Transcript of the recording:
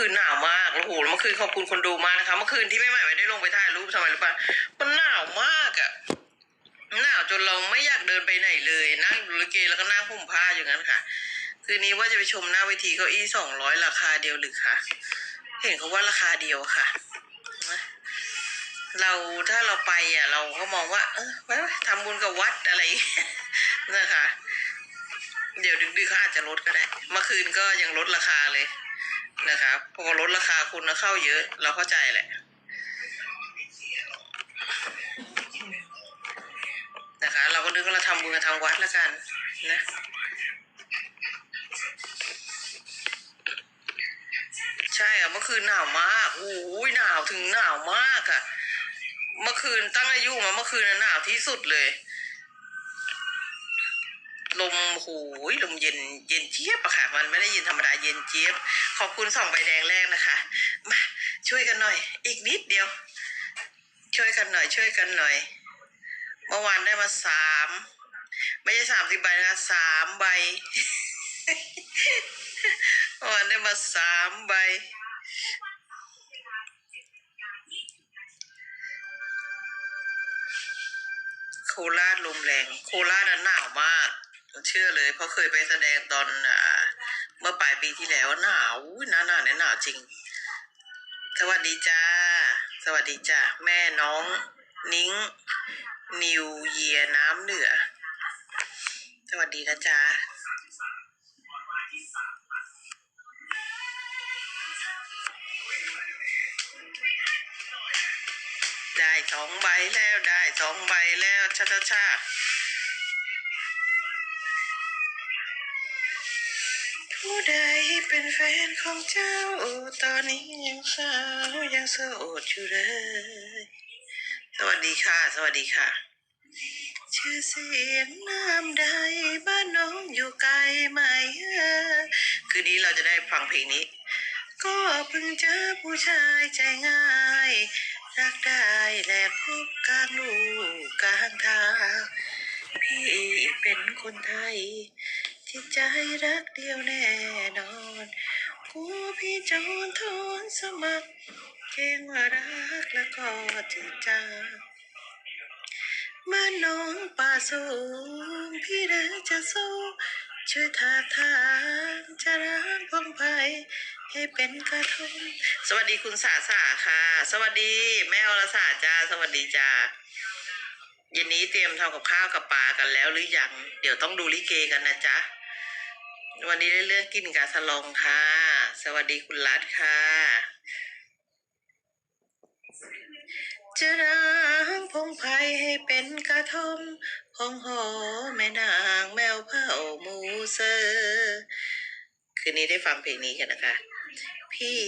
คืนหนาวมากโอ้โหเมื่อคืนขอบคุณคนดูมากนะคะ เมื่อคืนที่แม่ใหม่ไม่ได้ลงไปถ่ายรูปทำไมรู้ปะมันหนาวมากอะหนาวจนเราไม่อยากเดินไปไหนเลย นั่งดูลิเกแล้วก็นั่งห่มผ้าอย่างนั้นค่ะ คืนนี้ว่าจะไปชมหน้าเวทีเก้าอี้สองร้อยราคาเดียวหรือคะเห็นเขาว่าราคาเดียวค่ะ เราถ้าเราไปอะ เราก็มองว่า เออไปทำบุญกับวัดอะไรอย่างเงี้ยนะคะ เดี๋ยวดึกๆเขาอาจจะลดก็ได้ เมื่อคืนก็ยังลดราคาเลย นะครับพอลดราคาคุณเข้าเยอะ เราเข้าใจแหละนะคะ เราก็นึกว่าเราทำบุญกับทางวัดแล้วกัน นะใช่อะเมื่อคืนหนาวมากโอ้ยหนาวถึงหนาวมากอะเมื่อคืนตั้งอายุมาเมื่อคืนหนาวที่สุดเลย มโหยลมเย็นเย็นเจี๊ยบอะค่ะ มันไม่ได้เย็นธรรมดาเย็นเจี๊ยบ ขอบคุณสองใบแดงแรกนะคะ มาช่วยกันหน่อย อีกนิดเดียว ช่วยกันหน่อย ช่วยกันหน่อย เมื่อวานได้มาสามไม่ใช่สามสิบใบนะสามใบเมื่อวานได้มาสามใบโคราชลมแรง โคราชน่ะหนาวมาก เชื่อเลยเพราะเคยไปแสดงตอนอ่าเมื่อปลายปีที่แล้วหนาวหนาวหนาวเนี่ยหนาวจริง สวัสดีจ้า สวัสดีจ้าแม่น้องนิ้ง นิวเยียน้ำเหนือ สวัสดีนะจ๊ะได้สองใบแล้วได้สองใบแล้วชาชาชา ผู้ใดเป็นแฟนของเจ้า ตอนนี้ยังสาวยังโสดอยู่เลย สวัสดีค่ะ สวัสดีค่ะ ชื่อเสียงน้ำใดบ้านน้องอยู่ไกลไหมเอ่ยคืนนี้เราจะได้ฟังเพลงนี้ ก็เพิ่งเจอผู้ชายใจง่าย รักได้และพบกลางลูกกลางทาง พี่เป็นคนไทย ที่ใจรักเดียวแน่นอน กูพี่จอนทนสมัครเกรงว่ารักแล้วก็จะจากเมื่อน้องป่าสูงพี่เดินจะสู้ช่วยทาทางจะร้างพงไพให้เป็นกระทงสวัสดีคุณสาสาค่ะ สวัสดีแม่อรสาจ้าสวัสดีจ้าเย็นนี้เตรียมทำกับข้าวกับปลากันแล้วหรือยัง เดี๋ยวต้องดูลิเกกันนะจ๊ะ วันนี้ได้เลือกกินกาสลองค่ะ สวัสดีคุณรัตค่ะจะร้างพงไพให้เป็นกระทมของหอแม่นางแมวเผามูเซอร์คืนนี้ได้ฟังเพลงนี้กันนะคะ พี่